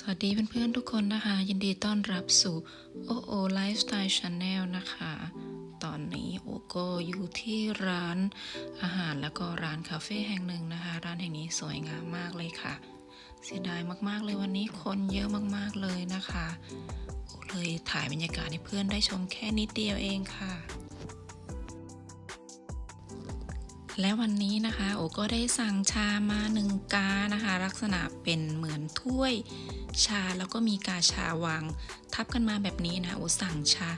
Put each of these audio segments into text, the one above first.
สวัสดีเพื่อนๆทุกคนนะคะ ยินดีต้อนรับสู่โอโอไลฟ์สไตล์ชาแนลนะคะ ตอนนี้โอก็อยู่ที่ร้านอาหารแล้วก็ร้านคาเฟ่แห่งหนึ่งนะคะ ร้านแห่งนี้สวยงามมากเลยค่ะ เสียดายมากๆเลยวันนี้คนเยอะมากๆเลยนะคะโอเลยถ่ายบรรยากาศให้เพื่อนได้ชมแค่นิดเดียวเองค่ะ และวันนี้นะคะโอก็ได้สั่งชามาหนึ่งกานะคะ ลักษณะเป็นเหมือนถ้วยชาแล้วก็มีกาชาวางทับกันมาแบบนี้นะโอสั่งชา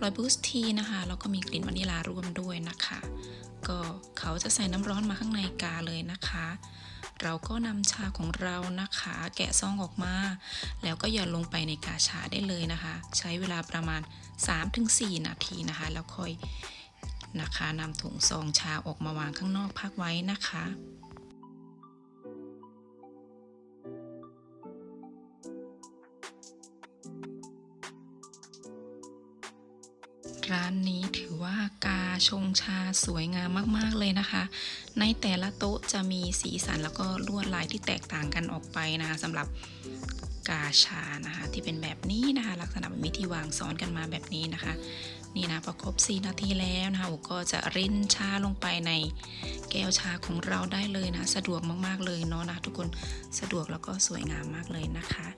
รอยบูสทีนะคะแล้วก็มีกลิ่นวานิลาร่วมด้วยนะคะ ก็เขาจะใส่น้ำร้อนมาข้างในกาเลยนะคะ เราก็นำชาของเรานะคะ แกะซองออกมา แล้วก็หย่อนลงไปในกาชาได้เลยนะคะ ใช้เวลาประมาณ 3-4 นาทีนะคะ แล้วค่อย นะคะนำถุงซองชาออกมาวางข้างนอกพักไว้นะคะร้านนี้ถือว่ากาชงชาสวยงามมากๆเลยนะคะ ในแต่ละโต๊ะจะมีสีสันแล้วก็ลวดลายที่แตกต่างกันออกไปนะคะสำหรับ กาชานะคะ ที่เป็นแบบนี้นะคะ ลักษณะแบบนี้ที่วางซ้อนกันมาแบบนี้นะคะ นี่นะพอครบ 4 นาทีแล้วนะคะก็จะรินชาลงไปในแก้วชาของเราได้เลยนะ สะดวกมากๆเลยเนาะนะทุกคนสะดวกแล้วก็สวยงามมากเลยนะคะ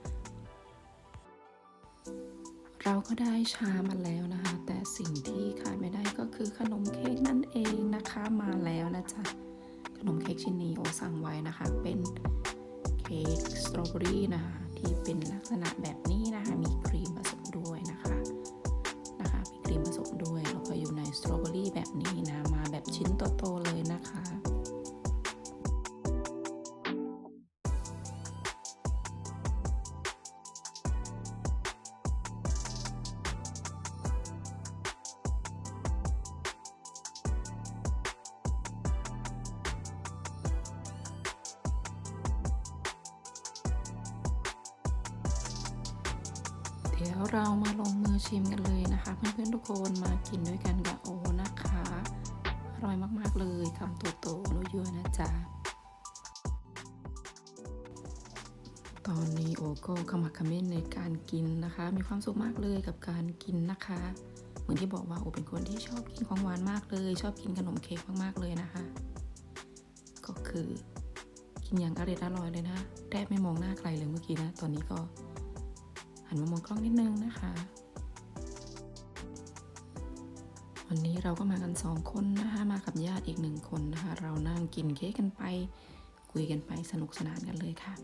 เราก็ได้ชามาแล้วนะคะ แต่สิ่งที่ขาดไม่ได้ก็คือขนมเค้กนั่นเองนะคะมาแล้วนะจ๊ะขนมเค้กชิ้นนี้โอสั่งไว้นะคะเป็นเค้กสตรอเบอรี่นะคะ เป็นลักษณะแบบนี้นะคะ มีครี เดี๋ยวเรามาลงมือชิมกันเลยนะคะ เพื่อนๆทุกคนมากินด้วยกันกับโอนะคะ อร่อยมากๆเลยคำโตๆนุ่ยนะจ๊ะ ตอนนี้โอก็ขมักเขม้นในการกินนะคะ มีความสุขมากเลยกับการกินนะคะ เหมือนที่บอกว่าโอเป็นคนที่ชอบกินของหวานมากเลย ชอบกินขนมเค้กมากๆเลยนะคะ ก็คือกินอย่างอร่อยอร่อยเลยนะแทบไม่มองหน้าใครเลยเมื่อกี้นะ ตอนนี้ก็ นมามองกล้องนิดนึงนะคะ วันนี้เราก็มากันสองคนนะคะ มากับญาติอีกหนึ่งคนนะคะ เรานั่งกินเค้กกันไป คุยกันไปสนุกสนานกันเลยค่ะ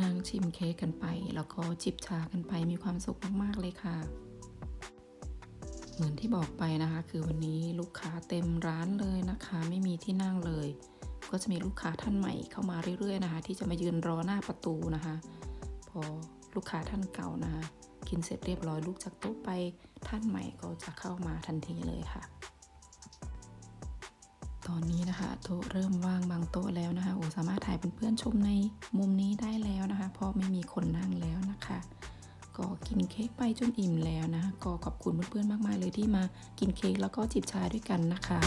นั่งชิมเค้กกันไป แล้วก็จิบชากันไปมีความสุขมากๆเลยค่ะ เหมือนที่บอกไปนะคะ คือวันนี้ลูกค้าเต็มร้านเลยนะคะ ไม่มีที่นั่งเลย ก็จะมีลูกค้าท่านใหม่เข้ามาเรื่อยๆนะคะ ที่จะมายืนรอหน้าประตูนะคะ พอลูกค้าท่านเก่านะคะกินเสร็จเรียบร้อยลุกจากโต๊ะไปท่านใหม่ก็จะเข้ามาทันทีเลยค่ะ ตอนนี้นะคะโต๊ะเริ่มว่างบางโต๊ะแล้วนะคะโอสามารถถ่ายเป็นเพื่อนๆชมในมุมนี้ได้แล้วนะคะ เพราะไม่มีคนนั่งแล้วนะคะก็กินเค้กไปจนอิ่มแล้วนะะก็ขอบคุณเพื่อนๆมาก ๆ เลยที่มากินเค้กแล้วก็จิบชาด้วยกันนะคะ